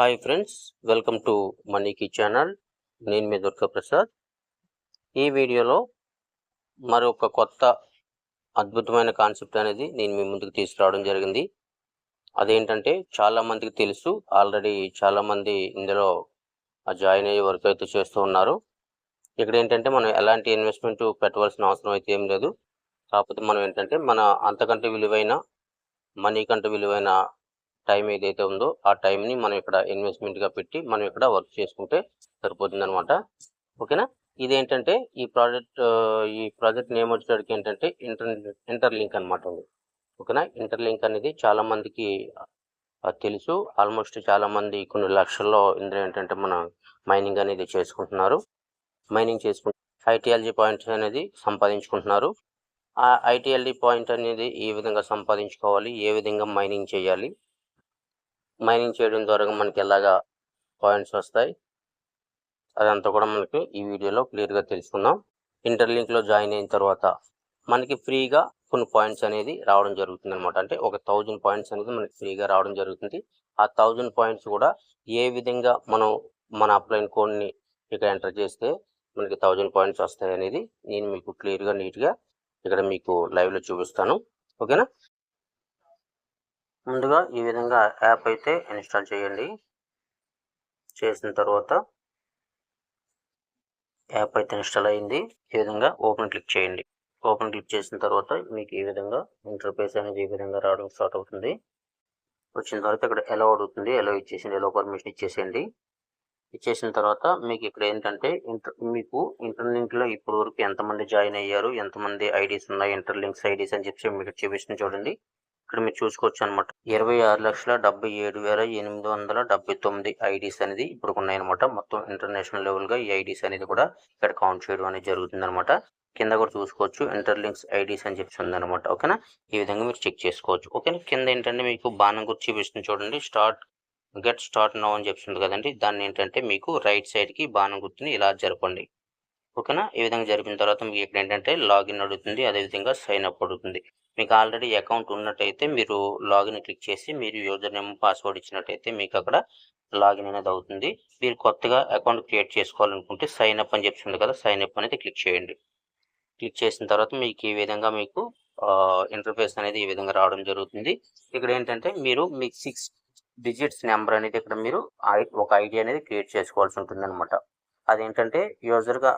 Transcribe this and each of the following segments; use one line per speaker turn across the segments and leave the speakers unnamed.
Hi friends welcome to మనీకి channel. నేను మీ దుర్గా ప్రసాద్. ఈ వీడియోలో మరొక కొత్త అద్భుతమైన కాన్సెప్ట్ అనేది నేను మీ ముందుకు తీసుకురావడం జరిగింది. అదేంటంటే చాలా మందికి తెలుసు ఆల్రెడీ చాలామంది ఇందులో జాయిన్ అయ్యే వర్క్ అయితే చేస్తూ ఉన్నారు. ఇక్కడ ఏంటంటే మనం ఎలాంటి ఇన్వెస్ట్మెంట్ పెట్టవలసిన అవసరం అయితే ఏం లేదు. కాకపోతే మనం ఏంటంటే మన అంతకంటే విలువైన మనీ కంటే విలువైన టైం ఏదైతే ఉందో ఆ టైంని మనం ఇక్కడ ఇన్వెస్ట్మెంట్గా పెట్టి మనం ఇక్కడ వర్క్ చేసుకుంటే సరిపోతుంది అనమాట ఓకేనా? ఇదేంటంటే ఈ ప్రాజెక్ట్ ఈ ప్రాజెక్ట్ నేమ్ వచ్చేటప్పటికి ఏంటంటే ఇంటర్ ఇంటర్లింక్ అనమాట ఉంది ఓకేనా? ఇంటర్లింక్ అనేది చాలా మందికి తెలుసు. ఆల్మోస్ట్ చాలా మంది కొన్ని లక్షల్లో ఇందులో ఏంటంటే మన మైనింగ్ అనేది చేసుకుంటున్నారు. మైనింగ్ చేసుకుంటు ఐటీఎల్జీ పాయింట్స్ అనేది సంపాదించుకుంటున్నారు. ఆ ఐటీఎల్డీ పాయింట్ అనేది ఏ విధంగా సంపాదించుకోవాలి? ఏ విధంగా మైనింగ్ చేయాలి? మైనింగ్ చేయడం ద్వారా మనకి ఎలాగా పాయింట్స్ వస్తాయి. అదంతా కూడా మనకి ఈ వీడియోలో క్లియర్గా తెలుసుకుందాం. ఇంటర్లింక్లో జాయిన్ అయిన తర్వాత మనకి ఫ్రీగా కొన్ని పాయింట్స్ అనేది రావడం జరుగుతుంది అనమాట అంటే ఒక థౌజండ్ పాయింట్స్ అనేది మనకి ఫ్రీగా రావడం జరుగుతుంది. ఆ థౌజండ్ పాయింట్స్ కూడా ఏ విధంగా మనం మన అప్లైన్ కోడ్ని ఇక్కడ ఎంటర్ చేస్తే మనకి థౌజండ్ పాయింట్స్ వస్తాయి అనేది నేను మీకు క్లియర్గా నీట్గా ఇక్కడ మీకు లైవ్లో చూపిస్తాను. ఓకేనా ముందుగా ఈ విధంగా యాప్ అయితే ఇన్స్టాల్ చేయండి. చేసిన తర్వాత యాప్ అయితే ఇన్స్టాల్ అయింది. ఈ విధంగా ఓపెన్ క్లిక్ చేయండి. ఓపెన్ క్లిక్ చేసిన తర్వాత మీకు ఈ విధంగా ఇంటర్ఫేస్ అనేది ఈ విధంగా రావడం స్టార్ట్ అవుతుంది. వచ్చిన తర్వాత ఇక్కడ ఎలా అడుగుతుంది. ఎలా ఇచ్చేసింది. ఎలా పర్మిషన్ ఇచ్చేసేయండి. ఇచ్చేసిన తర్వాత మీకు ఇక్కడ ఏంటంటే ఇంటర్ మీకు ఇంటర్లింక్లో ఇప్పటి వరకు ఎంతమంది జాయిన్ అయ్యారు? ఎంతమంది ఐడీస్ ఉన్నాయి? ఇంటర్లింక్స్ ఐడీస్ అని చెప్పి మీకు చూపిస్తుంది చూడండి. ఇక్కడ మీరు చూసుకోవచ్చు అనమాట ఇరవై ఆరు లక్షల డెబ్బై ఏడు వేల ఎనిమిది వందల డెబ్బై తొమ్మిది ఐడీస్ అనేది ఇప్పుడు ఉన్నాయన్నమాట మొత్తం ఇంటర్నేషనల్ లెవెల్గా ఈ ఐడీస్ అనేది కూడా ఇక్కడ కౌంట్ చేయడం అనేది జరుగుతుంది అనమాట కింద కూడా చూసుకోవచ్చు ఇంటర్లింక్స్ ఐడీస్ అని చెప్పి ఉందన్నమాట ఓకేనా? ఈ విధంగా మీరు చెక్ చేసుకోవచ్చు. ఓకేనా? కింద ఏంటంటే మీకు బాణం గుర్తు చూపిస్తుంది చూడండి. స్టార్ట్ గెట్ స్టార్ట్ నో అని చెప్తుంది కదండి. దాన్ని ఏంటంటే మీకు రైట్ సైడ్కి బాణం గుర్తుని ఇలా జరపండి. ఓకేనా? ఈ విధంగా జరిపిన తర్వాత మీకు ఇక్కడ ఏంటంటే లాగిన్ అడుగుతుంది అదేవిధంగా సైన్ అప్ అడుగుతుంది. మీకు ఆల్రెడీ అకౌంట్ ఉన్నట్టయితే మీరు లాగిన్ క్లిక్ చేసి మీరు యూజర్ నేమ్ పాస్వర్డ్ ఇచ్చినట్టయితే మీకు అక్కడ లాగిన్ అనేది అవుతుంది. మీరు కొత్తగా అకౌంట్ క్రియేట్ చేసుకోవాలనుకుంటే సైన్ అప్ అని చెప్తుంది కదా సైన్ అప్ అనేది క్లిక్ చేయండి. క్లిక్ చేసిన తర్వాత మీకు ఈ విధంగా మీకు ఇంటర్ఫేస్ అనేది ఈ విధంగా రావడం జరుగుతుంది. ఇక్కడ ఏంటంటే మీరు మీకు సిక్స్ డిజిట్స్ నెంబర్ అనేది ఇక్కడ మీరు ఐ- ఒక ఐడి అనేది క్రియేట్ చేసుకోవాల్సి ఉంటుంది అనమాట అదేంటంటే యూజర్గా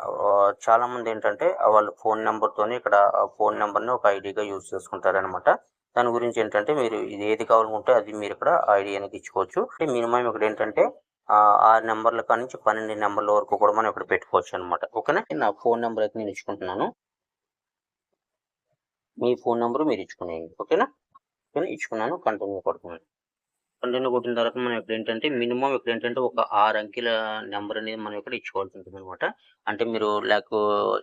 చాలా మంది ఏంటంటే వాళ్ళ ఫోన్ నెంబర్తోని ఇక్కడ ఫోన్ నెంబర్ని ఒక ఐడిగా యూజ్ చేసుకుంటారనమాట దాని గురించి ఏంటంటే మీరు ఇది ఏది కావాలనుకుంటే అది మీరు ఇక్కడ ఐడి అనేది ఇచ్చుకోవచ్చు. అంటే మినిమం ఇక్కడ ఏంటంటే ఆ, ఆరు నెంబర్ల కానించి నుంచి పన్నెండు నెంబర్ల వరకు కూడా మనం ఇక్కడ పెట్టుకోవచ్చు అనమాట ఓకేనా? నా ఫోన్ నెంబర్ అయితే నేను ఇచ్చుకుంటున్నాను. మీ ఫోన్ నెంబర్ మీరు ఇచ్చుకునేయండి. ఓకేనా? ఓకేనా ఇచ్చుకున్నాను. కంటిన్యూ కొడుతున్నాను. కంటిన్యూ కొట్టిన తర్వాత మనం ఇక్కడ ఏంటంటే మినిమం ఇక్కడ ఏంటంటే ఒక ఆరు అంకెల నెంబర్ అనేది మనం ఇక్కడ ఇచ్చుకోవాల్సి ఉంటుంది అనమాట అంటే మీరు లేక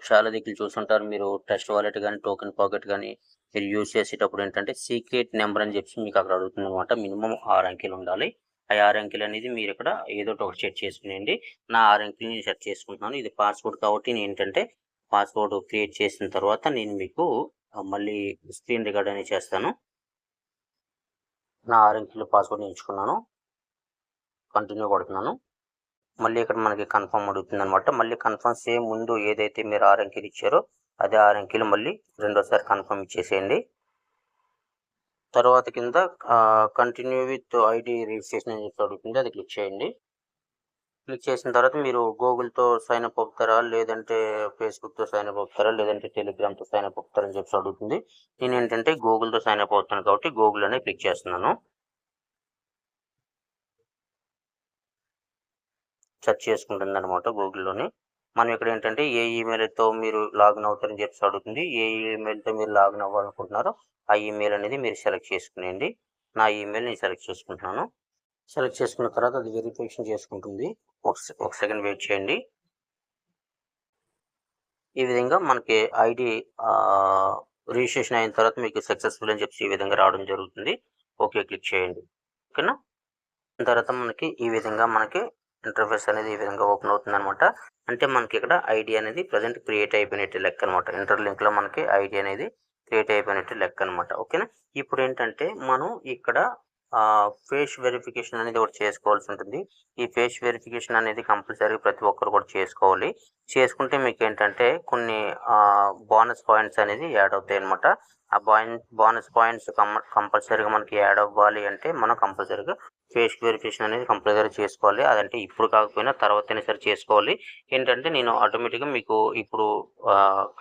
చాలా దగ్గర చూస్తుంటారు మీరు టెస్ట్ వాలెట్ కానీ టోకెన్ పాకెట్ కానీ మీరు యూజ్ చేసేటప్పుడు ఏంటంటే సీక్రెట్ నెంబర్ అని చెప్పి మీకు అక్కడ అడుగుతుంది అనమాట మినిమం ఆరు అంకెలు ఉండాలి. ఆ ఆరు అంకెలు అనేది మీరు ఇక్కడ ఏదో ఒకటి సెట్ చేసుకునేయండి. నా ఆరు అంకెలు నేను సెట్ చేసుకుంటున్నాను. ఇది పాస్వర్డ్ కాబట్టి నేను ఏంటంటే పాస్వర్డ్ క్రియేట్ చేసిన తర్వాత నేను మీకు మళ్ళీ స్క్రీన్ రికార్డ్ అనేది చేస్తాను. నా ఆరు అంకెల పాస్వర్డ్ ఎంచుకున్నాను కంటిన్యూ కొడుతున్నాను. మళ్ళీ ఇక్కడ మనకి కన్ఫర్మ్ అడుగుతుంది అనమాట మళ్ళీ కన్ఫర్మ్ సేమ్ ముందు ఏదైతే మీరు ఆరు అంకెలు ఇచ్చారో అదే ఆరు అంకెలు మళ్ళీ రెండోసారి కన్ఫర్మ్ ఇచ్చేసేయండి. తర్వాత కింద కంటిన్యూ విత్ ఐడి రిజిస్ట్రేషన్ అని చెప్పి అడుగుతుంది. అది క్లిక్ చేయండి. క్లిక్ చేసిన తర్వాత మీరు గూగుల్తో సైన్ అప్ అవుతారా? లేదంటే ఫేస్బుక్తో సైన్ అప్ అవుతారా? లేదంటే టెలిగ్రామ్తో సైన్ అప్ అవుతారా? అని చెప్పి అడుగుతుంది. నేను ఏంటంటే గూగుల్తో సైన్ అప్ అవుతాను కాబట్టి గూగుల్ అనే క్లిక్ చేస్తున్నాను. సెర్చ్ చేసుకుంటుంది అనమాట గూగుల్లోని. మనం ఇక్కడ ఏంటంటే ఏ ఈమెయిల్తో మీరు లాగిన్ అవుతారని చెప్పి అడుగుతుంది. ఏ ఈమెయిల్తో మీరు లాగిన్ అవ్వాలనుకుంటున్నారో ఆ ఈమెయిల్ అనేది మీరు సెలెక్ట్ చేసుకునేయండి. నా ఈమెయిల్ నేను సెలెక్ట్ చేసుకుంటున్నాను. సెలెక్ట్ చేసుకున్న తర్వాత అది వెరిఫికేషన్ చేసుకుంటుంది. ఒక ఒక సెకండ్ వెయిట్ చేయండి. ఈ విధంగా మనకి ఐడి రిజిస్ట్రేషన్ అయిన తర్వాత మీకు సక్సెస్ఫుల్ అని చెప్పి ఈ విధంగా రావడం జరుగుతుంది. ఓకే క్లిక్ చేయండి. ఓకేనా? దాని తర్వాత మనకి ఈ విధంగా మనకి ఇంటర్ఫేస్ అనేది ఈ విధంగా ఓపెన్ అవుతుంది అనమాట అంటే మనకి ఇక్కడ ఐడి అనేది ప్రజెంట్ క్రియేట్ అయిపోయినట్టు లెక్క అనమాట ఇంటర్లింక్లో మనకి ఐడి అనేది క్రియేట్ అయిపోయినట్టు లెక్క అనమాట ఓకేనా? ఇప్పుడు ఏంటంటే మనం ఇక్కడ ఫేస్ వెరిఫికేషన్ అనేది ఒకటి చేసుకోవాల్సి ఉంటుంది. ఈ ఫేస్ వెరిఫికేషన్ అనేది కంపల్సరీ ప్రతి ఒక్కరు కూడా చేసుకోవాలి. చేసుకుంటే మీకు ఏంటంటే కొన్ని బోనస్ పాయింట్స్ అనేది యాడ్ అవుతాయి అనమాట ఆ బాయిన్ బోనస్ పాయింట్స్ కంపల్సరీగా మనకి యాడ్ అవ్వాలి అంటే మనం కంపల్సరీగా ఫేస్ వెరిఫికేషన్ అనేది కంపల్సరీ చేసుకోవాలి. అదంటే ఇప్పుడు కాకపోయినా తర్వాత సరే చేసుకోవాలి. ఏంటంటే నేను ఆటోమేటిక్గా మీకు ఇప్పుడు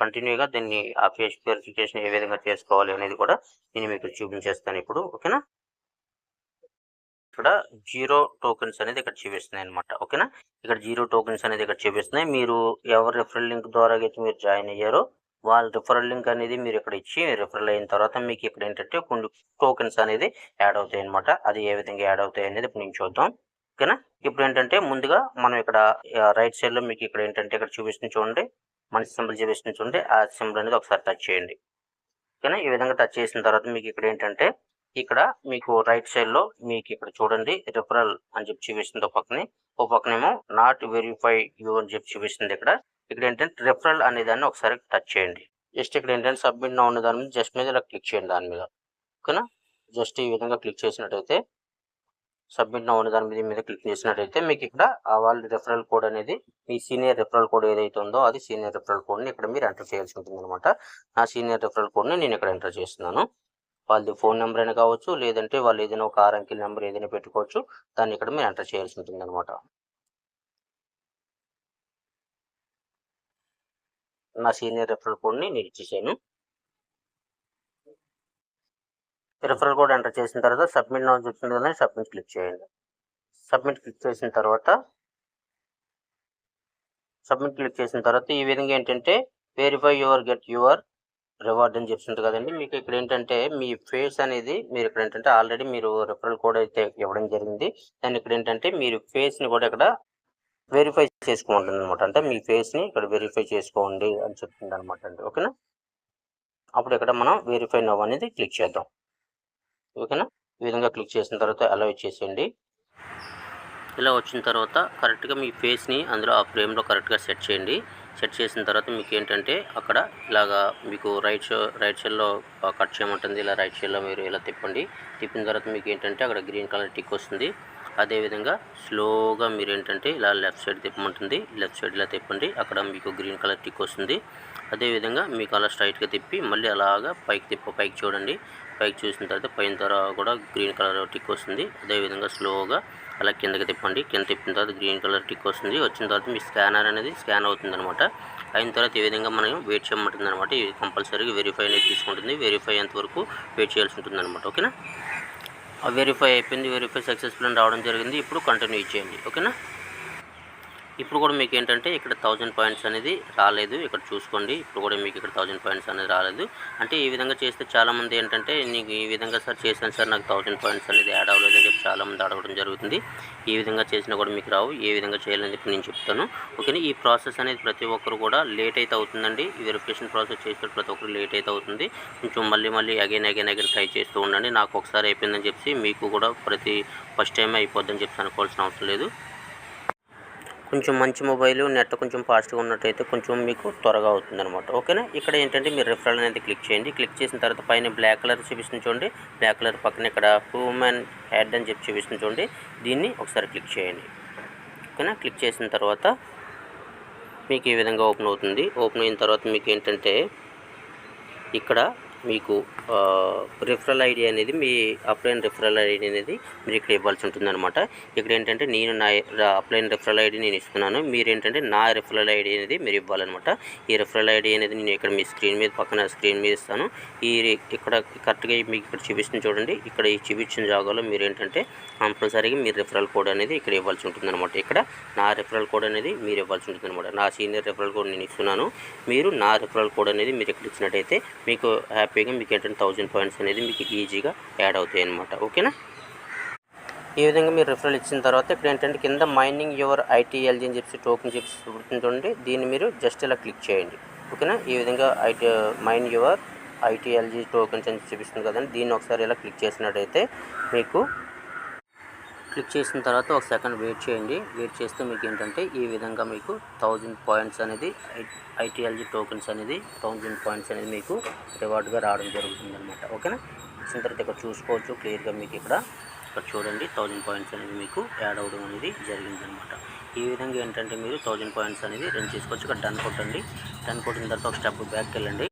కంటిన్యూగా దీన్ని ఆ ఫేస్ వెరిఫికేషన్ ఏ విధంగా చేసుకోవాలి అనేది కూడా నేను మీకు చూపించేస్తాను ఇప్పుడు. ఓకేనా? ఇక్కడ జీరో టోకెన్స్ అనేది ఇక్కడ చూపిస్తున్నాయి అనమాట ఓకేనా? ఇక్కడ జీరో టోకెన్స్ అనేది ఇక్కడ చూపిస్తున్నాయి. మీరు ఎవరు రిఫరల్ లింక్ ద్వారా అయితే మీరు జాయిన్ అయ్యారో వాళ్ళ రిఫరల్ లింక్ అనేది మీరు ఇక్కడ ఇచ్చి రిఫరల్ అయిన తర్వాత మీకు ఇక్కడ ఏంటంటే కొన్ని టోకెన్స్ అనేది యాడ్ అవుతాయి అనమాట అది ఏ విధంగా యాడ్ అవుతాయి అనేది ఇప్పుడు నేను చూద్దాం. ఓకేనా? ఇప్పుడు ఏంటంటే ముందుగా మనం ఇక్కడ రైట్ సైడ్లో మీకు ఇక్కడ ఏంటంటే ఇక్కడ చూపిస్తుంది చూడండి. మనిషి సింబల్ చూపిస్తుంది చూడండి. ఆ సింబల్ అనేది ఒకసారి టచ్ చేయండి. ఓకేనా? ఈ విధంగా టచ్ చేసిన తర్వాత మీకు ఇక్కడ ఏంటంటే ఇక్కడ మీకు రైట్ సైడ్లో మీకు ఇక్కడ చూడండి రిఫరల్ అని చెప్పి చూపిస్తుంది ఒక పక్కనే. ఒక పక్కనేమో నాట్ వెరిఫై యూ అని చెప్పి చూపిస్తుంది ఇక్కడ. ఇక్కడ ఏంటంటే రిఫరల్ అనే దాన్ని ఒకసారి టచ్ చేయండి. జస్ట్ ఇక్కడ ఏంటంటే సబ్మిట్ నా ఉన్న దాని మీద జస్ట్ మీద ఇలా క్లిక్ చేయండి దాని మీద. ఓకేనా? జస్ట్ ఈ విధంగా క్లిక్ చేసినట్టయితే సబ్మిట్ నా ఉన్న దాని మీద మీద క్లిక్ చేసినట్టయితే మీకు ఇక్కడ ఆ వాళ్ళ రిఫరల్ కోడ్ అనేది మీ సీనియర్ రిఫరల్ కోడ్ ఏదైతే ఉందో అది సీనియర్ రిఫరల్ కోడ్ని ఇక్కడ మీరు ఎంటర్ చేయాల్సి ఉంటుంది అనమాట ఆ సీనియర్ రిఫరల్ కోడ్ని నేను ఇక్కడ ఎంటర్ చేస్తున్నాను. వాళ్ళది ఫోన్ నెంబర్ అయినా కావచ్చు లేదంటే వాళ్ళు ఏదైనా ఒక ఆర్ అంకెల నెంబర్ ఏదైనా పెట్టుకోవచ్చు దాన్ని ఇక్కడ మీరు ఎంటర్ చేయాల్సి ఉంటుంది అనమాట నా సీనియర్ రెఫరల్ కోడ్ని నేను ఇచ్చేసాను. రెఫరల్ కోడ్ ఎంటర్ చేసిన తర్వాత సబ్మిట్ నా చూస్తుంది కదా సబ్మిట్ క్లిక్ చేయండి. సబ్మిట్ క్లిక్ చేసిన తర్వాత సబ్మిట్ క్లిక్ చేసిన తర్వాత ఈ విధంగా ఏంటంటే verify your get your reward అని చెప్తుంది కదండి. మీకు ఇక్కడ ఏంటంటే మీ ఫేస్ అనేది మీరు ఇక్కడ ఏంటంటే ఆల్రెడీ మీరు రెఫరల్ కోడ్ అయితే ఇవ్వడం జరిగింది. దాన్ని ఇక్కడ ఏంటంటే మీరు ఫేస్ని కూడా ఇక్కడ వెరిఫై చేసుకోండి అనమాట అంటే మీ ఫేస్ని ఇక్కడ వెరిఫై చేసుకోండి అని చెప్తుంది అనమాట అండి. ఓకేనా అప్పుడు ఇక్కడ మనం వెరిఫై నవ్ అనేది క్లిక్ చేద్దాం. ఓకేనా ఈ విధంగా క్లిక్ చేసిన తర్వాత అలా చేసేయండి. ఇలా వచ్చిన తర్వాత కరెక్ట్గా మీ ఫేస్ని అందులో ఆ ఫ్రేమ్లో కరెక్ట్గా సెట్ చేయండి. సెట్ చేసిన తర్వాత మీకు ఏంటంటే అక్కడ ఇలాగా మీకు రైట్ షో రైట్ సైడ్లో కట్ చేయమంటుంది. ఇలా రైట్ సైడ్లో మీరు ఇలా తిప్పండి. తిప్పిన తర్వాత మీకు ఏంటంటే అక్కడ గ్రీన్ కలర్ టిక్ వస్తుంది. అదేవిధంగా స్లోగా మీరు ఏంటంటే ఇలా లెఫ్ట్ సైడ్ తిప్పమంటుంది. లెఫ్ట్ సైడ్ ఇలా తిప్పండి. అక్కడ మీకు గ్రీన్ కలర్ టిక్ వస్తుంది. అదేవిధంగా మీకు అలా స్ట్రైట్గా తిప్పి మళ్ళీ అలాగా పైకి తిప్ప పైకి చూడండి. పైకి చూసిన తర్వాత పైన తర్వాత కూడా గ్రీన్ కలర్ టిక్ వస్తుంది. అదేవిధంగా స్లోగా అలా కిందకి తిప్పండి. కింద తిప్పిన తర్వాత గ్రీన్ కలర్ టిక్ వస్తుంది. వచ్చిన తర్వాత మీ స్కానర్ అనేది స్కాన్ అవుతుంది అనమాట అయిన తర్వాత ఈ విధంగా మనం వెయిట్ చేయమంటుంది అనమాట ఇది కంపల్సరీగా వెరిఫై అనేది తీసుకుంటుంది. వెరిఫై అయ్యేంత వరకు వెయిట్ చేయాల్సి ఉంటుంది అనమాట ఓకేనా వెరిఫై అయిపోయింది. వెరిఫై సక్సెస్ఫుల్ అని రావడం జరిగింది. ఇప్పుడు కంటిన్యూ చేయండి. ఓకేనా? ఇప్పుడు కూడా మీకు ఏంటంటే ఇక్కడ థౌజండ్ పాయింట్స్ అనేది రాలేదు. ఇక్కడ చూసుకోండి. ఇప్పుడు కూడా మీకు ఇక్కడ థౌజండ్ పాయింట్స్ అనేది రాలేదు. అంటే ఈ విధంగా చేస్తే చాలామంది ఏంటంటే నీకు ఈ విధంగా సార్ చేశాను సార్ నాకు థౌజండ్ పాయింట్స్ అనేది యాడ్ అవ్వలేదు అని చెప్పి చాలామంది అడగడం జరుగుతుంది. ఈ విధంగా చేసినా కూడా మీకు రావు. ఏ విధంగా చేయాలని చెప్పి నేను చెప్తాను. ఓకేనా? ఈ ప్రాసెస్ అనేది ప్రతి ఒక్కరు కూడా లేట్ అయితే అవుతుందండి. ఈ వెరిఫికేషన్ ప్రాసెస్ చేసేటప్పుడు ప్రతి ఒక్కరు లేట్ అయితే అవుతుంది. కొంచెం మళ్ళీ మళ్ళీ అగైన్ అగైన్ అగైన్ ట్రై చేస్తూ ఉండండి. నాకు ఒకసారి అయిపోయిందని చెప్పి మీకు కూడా ప్రతి ఫస్ట్ టైం అయిపోద్దని చెప్పి అనుకోవాల్సిన అవసరం లేదు. కొంచెం మంచి మొబైల్ నెట్ కొంచెం ఫాస్ట్గా ఉన్నట్టయితే కొంచెం మీకు త్వరగా అవుతుంది అనమాట ఓకేనా? ఇక్కడ ఏంటంటే మీరు రిఫరల్ అనేది క్లిక్ చేయండి. క్లిక్ చేసిన తర్వాత పైన బ్లాక్ కలర్ చూపిస్తుంది చూడండి. బ్లాక్ కలర్ పక్కన ఇక్కడ హ్యూమన్ హెడ్ అని చెప్పి చూపిస్తుంది చూడండి. దీన్ని ఒకసారి క్లిక్ చేయండి. ఓకేనా? క్లిక్ చేసిన తర్వాత మీకు ఈ విధంగా ఓపెన్ అవుతుంది. ఓపెన్ అయిన తర్వాత మీకు ఏంటంటే ఇక్కడ మీకు రిఫరల్ ఐడి అనేది మీ అప్లైన్ రిఫరల్ ఐడి అనేది మీరు ఇక్కడ ఇవ్వాల్సి ఉంటుంది అనమాట ఇక్కడ ఏంటంటే నేను నా అప్లైన్ రిఫరల్ ఐడి నేను ఇస్తున్నాను. మీరు ఏంటంటే నా రిఫరల్ ఐడి అనేది మీరు ఇవ్వాలన్నమాట. ఈ రిఫరల్ ఐడి అనేది నేను ఇక్కడ మీ స్క్రీన్ మీద పక్కన స్క్రీన్ మీద ఇస్తాను. ఈ ఇక్కడ కరెక్ట్గా మీకు ఇక్కడ చూపిస్తుంది చూడండి. ఇక్కడ ఈ చూపించిన జాగాలో మీరు ఏంటంటే కంపల్సరీగా మీరు రిఫరల్ కోడ్ అనేది ఇక్కడ ఇవ్వాల్సి ఉంటుంది అనమాట ఇక్కడ నా రిఫరల్ కోడ్ అనేది మీరు ఇవ్వాల్సి ఉంటుంది అనమాట నా సీనియర్ రిఫరల్ కోడ్ నేను ఇస్తున్నాను. మీరు నా రిఫరల్ కోడ్ అనేది మీరు ఇక్కడ ఇచ్చినట్టయితే మీకు హ్యాపీగా మీకు ఏంటంటే థౌజండ్ పాయింట్స్ అనేది మీకు ఈజీగా యాడ్ అవుతాయి అనమాట ఓకేనా? ఈ విధంగా మీరు రిఫరల్ ఇచ్చిన తర్వాత ఇక్కడ ఏంటంటే కింద మైనింగ్ యువర్ ఐటీఎల్జీ అని చెప్పి టోకెన్ చెప్పి చూపుతుంటుంది దీన్ని మీరు జస్ట్ ఇలా క్లిక్ చేయండి. ఓకేనా? ఈ విధంగా IT mine your ITLG tokens అని చూపిస్తుంది కదండి. దీన్ని ఒకసారి ఇలా క్లిక్ చేసినట్టయితే మీకు క్లిక్ చేసిన తర్వాత ఒక సెకండ్ వెయిట్ చేయండి. వెయిట్ చేస్తే మీకు ఏంటంటే ఈ విధంగా మీకు థౌజండ్ పాయింట్స్ అనేది ఐటీఎల్జీ టోకెన్స్ అనేది థౌజండ్ పాయింట్స్ అనేది మీకు రివార్డ్గా రావడం జరుగుతుంది అనమాట ఓకేనా? వచ్చిన తర్వాత ఇక్కడ చూసుకోవచ్చు. క్లియర్గా మీకు ఇక్కడ ఇక్కడ చూడండి. థౌజండ్ పాయింట్స్ అనేది మీకు యాడ్ అవ్వడం అనేది జరిగిందనమాట ఈ విధంగా ఏంటంటే మీరు థౌజండ్ పాయింట్స్ అనేది రన్ చేసుకోవచ్చు. ఇక్కడ డన్ కొట్టండి. డన్ కొట్టిన తర్వాత ఒక స్టెప్ బ్యాక్కి వెళ్ళండి.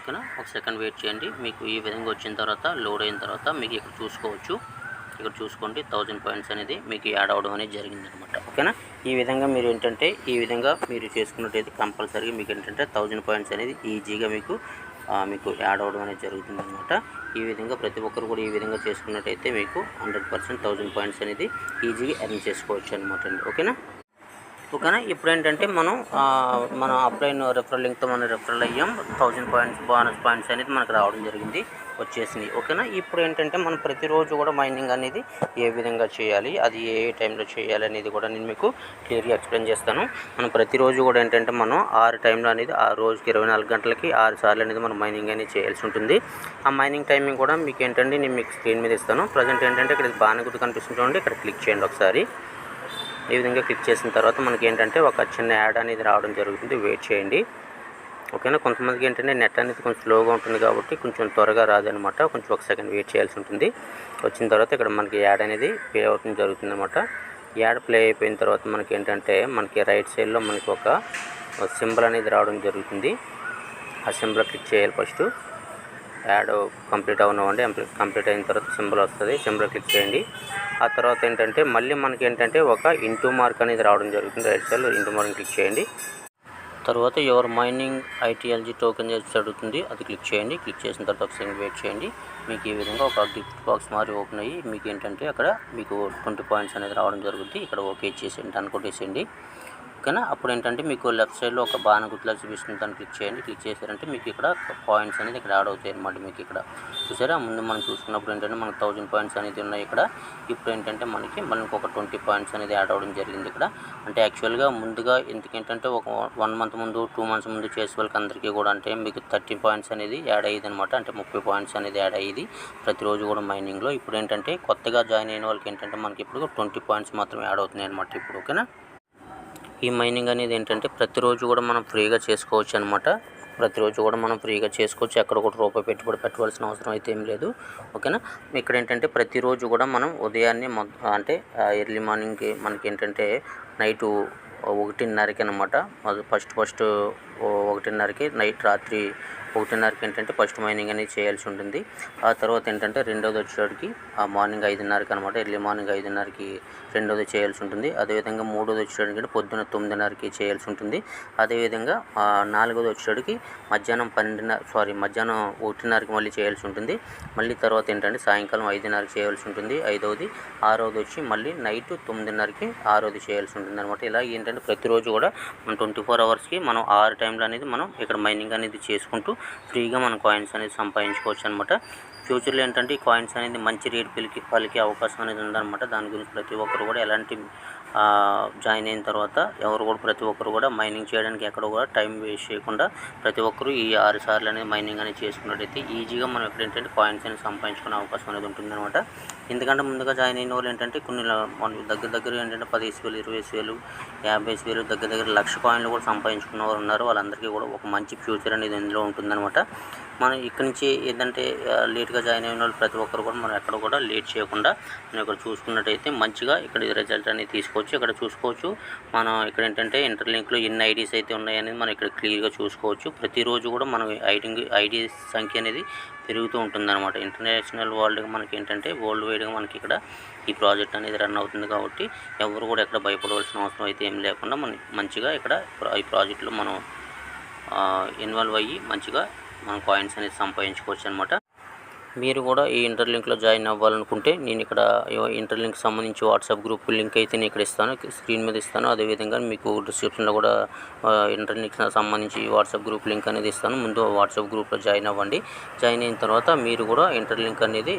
ఓకేనా? ఒక సెకండ్ వెయిట్ చేయండి. మీకు ఈ విధంగా వచ్చిన తర్వాత లోడ్ అయిన తర్వాత మీకు ఇక్కడ చూసుకోవచ్చు. ఇక్కడ చూసుకోండి. థౌజండ్ పాయింట్స్ అనేది మీకు యాడ్ అవ్వడం అనేది జరిగిందనమాట. ఓకేనా? ఈ విధంగా మీరు ఏంటంటే ఈ విధంగా మీరు చేసుకున్నట్టయితే కంపల్సరీగా మీకు ఏంటంటే థౌజండ్ పాయింట్స్ అనేది ఈజీగా మీకు మీకు యాడ్ అవ్వడం అనేది జరుగుతుందన్నమాట ఈ విధంగా ప్రతి ఒక్కరు కూడా ఈ విధంగా చేసుకున్నట్టయితే మీకు హండ్రెడ్ పర్సెంట్ థౌజండ్ పాయింట్స్ అనేది ఈజీగా ఎర్న్ చేసుకోవచ్చు అనమాట అండి. ఓకేనా? ఓకేనా? ఇప్పుడు ఏంటంటే మనం మనం అప్లైన్ రెఫరల్ లింక్తో మనం రెఫరల్ అయ్యాం. థౌజండ్ పాయింట్స్ బోనస్ పాయింట్స్ అనేది మనకు రావడం జరిగింది. వచ్చేసింది. ఓకేనా? ఇప్పుడు ఏంటంటే మనం ప్రతిరోజు కూడా మైనింగ్ అనేది ఏ విధంగా చేయాలి? అది ఏ టైంలో చేయాలి అనేది కూడా నేను మీకు క్లియర్గా ఎక్స్ప్లెయిన్ చేస్తాను. మనం ప్రతిరోజు కూడా ఏంటంటే మనం ఆరు టైంలో అనేది ఆ రోజుకి ఇరవై నాలుగు గంటలకి ఆరు సార్లు అనేది మనం మైనింగ్ అనేది చేయాల్సి ఉంటుంది. ఆ మైనింగ్ టైమింగ్ కూడా మీకు ఏంటంటే నేను మీకు స్క్రీన్ మీద ఇస్తాను. ప్రజెంట్ ఏంటంటే ఇక్కడ బాగా గుర్తు కనిపిస్తుంది చూడండి. ఇక్కడ క్లిక్ చేయండి ఒకసారి. ఈ విధంగా క్లిక్ చేసిన తర్వాత మనకి ఏంటంటే ఒక చిన్న యాడ్ అనేది రావడం జరుగుతుంది. వెయిట్ చేయండి. ఓకేనా? కొంతమందికి ఏంటంటే నెట్ అనేది కొంచెం స్లోగా ఉంటుంది కాబట్టి కొంచెం త్వరగా రాదనమాట. కొంచెం ఒక సెకండ్ వెయిట్ చేయాల్సి ఉంటుంది. వచ్చిన తర్వాత ఇక్కడ మనకి యాడ్ అనేది ప్లే అవుతుంది జరుగుతుంది అనమాట యాడ్ ప్లే అయిపోయిన తర్వాత మనకి ఏంటంటే మనకి రైట్ సైడ్లో మనకి ఒక సింబల్ అనేది రావడం జరుగుతుంది. ఆ సింబల్ క్లిక్ చేయాలి ఫస్ట్. యాడ్ కంప్లీట్ అవునవ్వండి. కంప్లీట్ అయిన తర్వాత సింబల్ వస్తుంది. సింబల్ క్లిక్ చేయండి. ఆ తర్వాత ఏంటంటే మళ్ళీ మనకి ఏంటంటే ఒక ఇంటూ మార్క్ అనేది రావడం జరుగుతుంది. రైట్ సైడ్లో ఇంటూ మార్క్ క్లిక్ చేయండి. తర్వాత యువర్ మైనింగ్ ఐటీఎల్జీ టోకెన్ చేసి అడుగుతుంది. అది క్లిక్ చేయండి. క్లిక్ చేసిన తర్వాత ఒకసారి వెయిట్ చేయండి. మీకు ఈ విధంగా ఒక గిఫ్ట్ బాక్స్ మారి ఓపెన్ అయ్యి మీకు ఏంటంటే అక్కడ మీకు ట్వంటీ పాయింట్స్ అనేది రావడం జరుగుతుంది ఇక్కడ ఓకే చేసేయండి. అనుకోటేసేయండి ఓకేనా అప్పుడు ఏంటంటే మీకు లెఫ్ట్ సైడ్లో ఒక బాణ గుర్తులా చూపిస్తుంది దాన్ని క్లిక్ చేయండి. క్లిక్ చేశారంటే మీకు ఇక్కడ పాయింట్స్ అనేది ఇక్కడ యాడ్ అవుతాయి అనమాట మీకు ఇక్కడ. చూసారా? ముందు మనం చూసుకున్నప్పుడు ఏంటంటే మనకు థౌజండ్ పాయింట్స్ అనేది ఉన్నాయి ఇక్కడ. ఇప్పుడు ఏంటంటే మనకి మనకు ఒక ట్వంటీ పాయింట్స్ అనేది యాడ్ అవ్వడం జరిగింది ఇక్కడ. అంటే యాక్చువల్గా ముందుగా ఎందుకేంటంటే ఒక వన్ మంత్ ముందు టూ మంత్స్ ముందు చేసే వాళ్ళకి అందరికీ కూడా అంటే మీకు థర్టీ పాయింట్స్ అనేది యాడ్ అయ్యేది అనమాట అంటే ముప్పై పాయింట్స్ అనేది యాడ్ అయ్యేది ప్రతిరోజు కూడా మైనింగ్లో. ఇప్పుడు ఏంటంటే కొత్తగా జాయిన్ అయిన వాళ్ళకి ఏంటంటే మనకి ఇప్పుడు ట్వంటీ పాయింట్స్ మాత్రం యాడ్ అవుతున్నాయి అనమాట ఇప్పుడు ఓకేనా? ఈ మైనింగ్ అనేది ఏంటంటే ప్రతిరోజు కూడా మనం ఫ్రీగా చేసుకోవచ్చు అనమాట ప్రతిరోజు కూడా మనం ఫ్రీగా చేసుకోవచ్చు. ఎక్కడ కూడా రూపాయి పెట్టుబడి పెట్టవలసిన అవసరం అయితే ఏం లేదు. ఓకేనా ఇక్కడ ఏంటంటే ప్రతిరోజు కూడా మనం ఉదయాన్నే మొ అంటే ఎర్లీ మార్నింగ్కి మనకి ఏంటంటే నైటు ఒకటిన్నరకి అనమాట ఫస్ట్ ఫస్ట్ ఒకటిన్నరకి నైట్ రాత్రి ఒకటిన్నరకి ఏంటంటే ఫస్ట్ మైనింగ్ అనేది చేయాల్సి ఉంటుంది. ఆ తర్వాత ఏంటంటే రెండోది వచ్చేటికి ఆ మార్నింగ్ ఐదున్నరకి అనమాట ఎర్లీ మార్నింగ్ ఐదున్నరకి రెండోది చేయాల్సి ఉంటుంది. అదేవిధంగా మూడోది వచ్చేటికి పొద్దున్న తొమ్మిదిన్నరకి చేయాల్సి ఉంటుంది. అదేవిధంగా నాలుగోది వచ్చేటికి మధ్యాహ్నం పన్నెండున్నర సారీ మధ్యాహ్నం ఒకటిన్నరకి మళ్ళీ చేయాల్సి ఉంటుంది. మళ్ళీ తర్వాత ఏంటంటే సాయంకాలం ఐదున్నరకి చేయాల్సి ఉంటుంది. ఐదవది ఆరోది వచ్చి మళ్ళీ నైట్ తొమ్మిదిన్నరకి ఆరోది చేయాల్సి ఉంటుంది అనమాట. ఇలా ఏంటంటే ప్రతిరోజు కూడా మనం ట్వంటీ ఫోర్ అవర్స్కి మనం ఆరు టైం టైంలో అనేది మనం ఇక్కడ మైనింగ్ అనేది చేసుకుంటూ ఫ్రీగా మన కాయిన్స్ అనేది సంపాదించుకోవచ్చు అనమాట ఫ్యూచర్లో ఏంటంటే ఈ కాయిన్స్ అనేది మంచి రేట్ పలికి పలికే అవకాశం అనేది ఉందన్నమాట. దాని గురించి ప్రతి ఒక్కరు కూడా ఎలాంటి జాయిన్ అయిన తర్వాత ఎవరు కూడా ప్రతి ఒక్కరు కూడా మైనింగ్ చేయడానికి ఎక్కడ కూడా టైం వేస్ట్ చేయకుండా ప్రతి ఒక్కరు ఈ ఆరు సార్లు అనేది మైనింగ్ అనేది చేసుకున్నట్టయితే ఈజీగా మనం ఎక్కడ ఏంటంటే కాయిన్స్ అనేది సంపాదించుకునే అవకాశం అనేది ఉంటుందన్నమాట. ఎందుకంటే ముందుగా జాయిన్ అయిన వాళ్ళు ఏంటంటే కొన్ని మన దగ్గర దగ్గర ఏంటంటే పదిహేను వేలు ఇరవై వేలు యాభై వేలు దగ్గర దగ్గర లక్ష కాయిన్లు కూడా సంపాదించుకున్న వారు ఉన్నారు. వాళ్ళందరికీ కూడా ఒక మంచి ఫ్యూచర్ అనేది ఇందులో ఉంటుందన్నమాట. మనం ఇక్కడి నుంచి ఏంటంటే లేట్గా జాయిన్ అయిన వాళ్ళు ప్రతి ఒక్కరు కూడా మనం ఎక్కడ కూడా లేట్ చేయకుండా మనం ఇక్కడ చూసుకున్నట్టయితే మంచిగా ఇక్కడ రిజల్ట్ అనేది తీసుకోవచ్చు ఇక్కడ చూసుకోవచ్చు. మనం ఇక్కడ ఏంటంటే ఇంటర్లింక్లో ఎన్ని ఐడీస్ అయితే ఉన్నాయనేది మనం ఇక్కడ క్లియర్గా చూసుకోవచ్చు. ప్రతిరోజు కూడా మనం ఐడి ఐడి సంఖ్య అనేది పెరుగుతూ ఉంటుంది అనమాట ఇంటర్నేషనల్ వరల్డ్గా మనకి ఏంటంటే వరల్డ్ వైడ్గా మనకి ఇక్కడ ఈ ప్రాజెక్ట్ అనేది రన్ అవుతుంది కాబట్టి ఎవరు కూడా ఎక్కడ భయపడవలసిన అవసరం అయితే ఏం లేకుండా మనం మంచిగా ఇక్కడ ఈ ప్రాజెక్ట్లో మనం ఇన్వాల్వ్ అయ్యి మంచిగా మనం కాయిన్స్ అనేది సంపాదించుకోవచ్చు అనమాట మీరు కూడా ఈ ఇంటర్లింక్లో జాయిన్ అవ్వాలనుకుంటే నేను ఇక్కడ ఇంటర్లింక్ సంబంధించి వాట్సాప్ గ్రూప్ లింక్ అయితే నేను ఇక్కడ ఇస్తాను స్క్రీన్ మీద ఇస్తాను. అదేవిధంగా మీకు డిస్క్రిప్షన్లో కూడా ఇంటర్లింక్ సంబంధించి వాట్సాప్ గ్రూప్ లింక్ అనేది ఇస్తాను. ముందు వాట్సాప్ గ్రూప్లో జాయిన్ అవ్వండి. జాయిన్ అయిన తర్వాత మీరు కూడా ఇంటర్లింక్ అనేది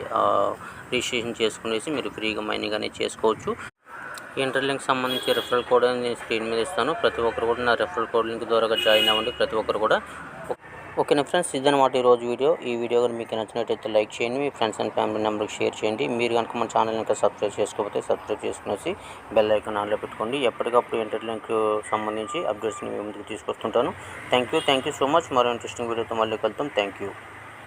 రిజిస్ట్రేషన్ చేసుకునేసి మీరు ఫ్రీగా మైనింగ్ అనేది చేసుకోవచ్చు. ఇంటర్లింక్ సంబంధించి రెఫరల్ కోడ్ అనేది నేను స్క్రీన్ మీద ఇస్తాను. ప్రతి ఒక్కరు కూడా నా రెఫరల్ కోడ్ లింక్ ద్వారా జాయిన్ అవ్వండి. ప్రతి ఒక్కరు కూడా ఓకేనా ఫ్రెండ్స్ ఇదనమాట ఈరోజు వీడియో. ఈ వీడియో కనుక మీకు నచ్చినట్టయితే లైక్ చేయండి మీ ఫ్రెండ్స్ అండ్ ఫ్యామిలీ నెంబర్కి షేర్ చేయండి. మీరు కనుక మన ఛానల్ ఇంకా సబ్స్క్రైబ్ చేసుకోకపోతే సబ్స్క్రైబ్ చేసుకునేసి బెల్ ఐకాన్ ఆన్లో పెట్టుకోండి. ఎప్పటికప్పుడు ఇంటర్లింక్ సంబంధించి అప్డేట్స్ని మీ ముందుకు తీసుకొస్తుంటాను. Thank you thank you so much. మరో ఇంట్రెస్టింగ్ వీడియోతో మళ్ళీ కలుద్దాం. Thank you.